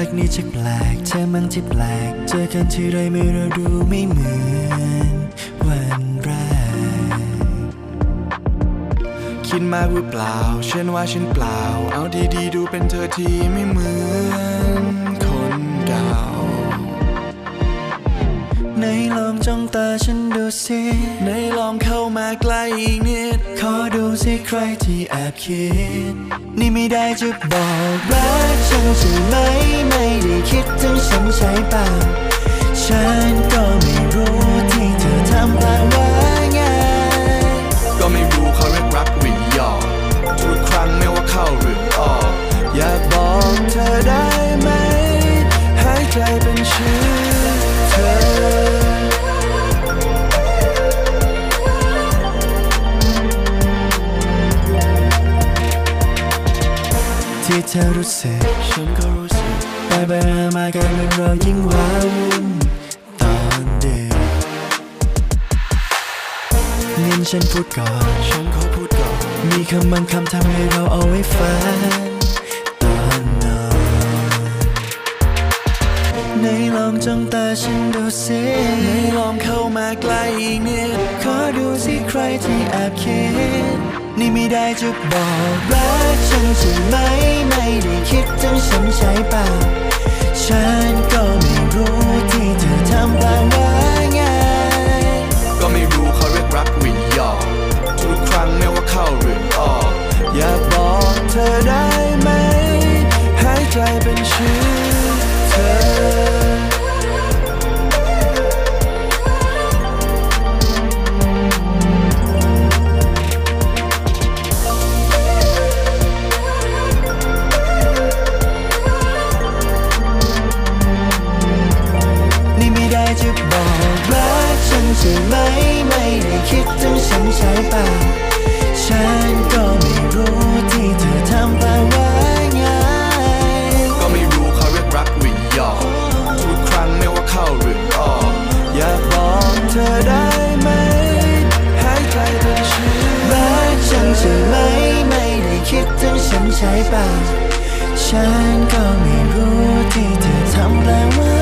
ภาพนี้จะแปลกเธอมันที่แปลก เจอกันทีไรไม่เราดูไม่เหมือนวันแรก คิดมากหรือเปล่า ฉันว่าฉันเปล่า เอาดีๆดูเป็นเธอที่ไม่เหมือน จ้องตาฉันดูสิในลองเข้ามาใกล้อีกนิด ขอดูสิใครที่แอบคิด นี่ไม่ได้จะบอกรักฉันใช่ไหม ไม่ได้คิดถึงฉันใช่เปล่าฉันก็ไม่รู้ที่เธอทำแปลว่าไง ก็ไม่รู้เขาเรียกรักหรือหยอกทุกครั้งไม่ว่าเข้าหรือออก อยากบอกเธอได้ไหมหายใจเป็นชื่อ ที่เธอรู้สึกฉันก็รู้สึกไปไปมามากันเป็นเรายิ่งว้าวุ่นตอนเดึกงั้นฉันพูดก่อน ฉันขอพูดก่อน มีคำบางคำทำให้เราเอาไว้ฝันตอนนอนในลองจ้องตาฉันดูสิในลองเข้ามาใกล้อีกนิดขอดูสิใครที่แอบคิด นี่ไม่ได้จะบอกรักฉันใช่ไหม ไม่ได้คิดถึงฉันใช่เปล่าฉันก็ จะบอกรักฉันใช่ไหม ไม่ได้คิดถึงฉันใช่เปล่าฉันก็ไม่รู้ที่เธอทำแปลว่าไง ก็ไม่รู้เขาเรียกรักหรือหยอกทุกครั้งไม่ว่าเข้าหรือออกอยากบอกเธอได้ไหมหายใจเป็นชื่อรักฉันใช่ไหม ไม่ได้คิดถึงฉันใช่เปล่าฉันก็ไม่รู้ที่เธอทำแปลว่า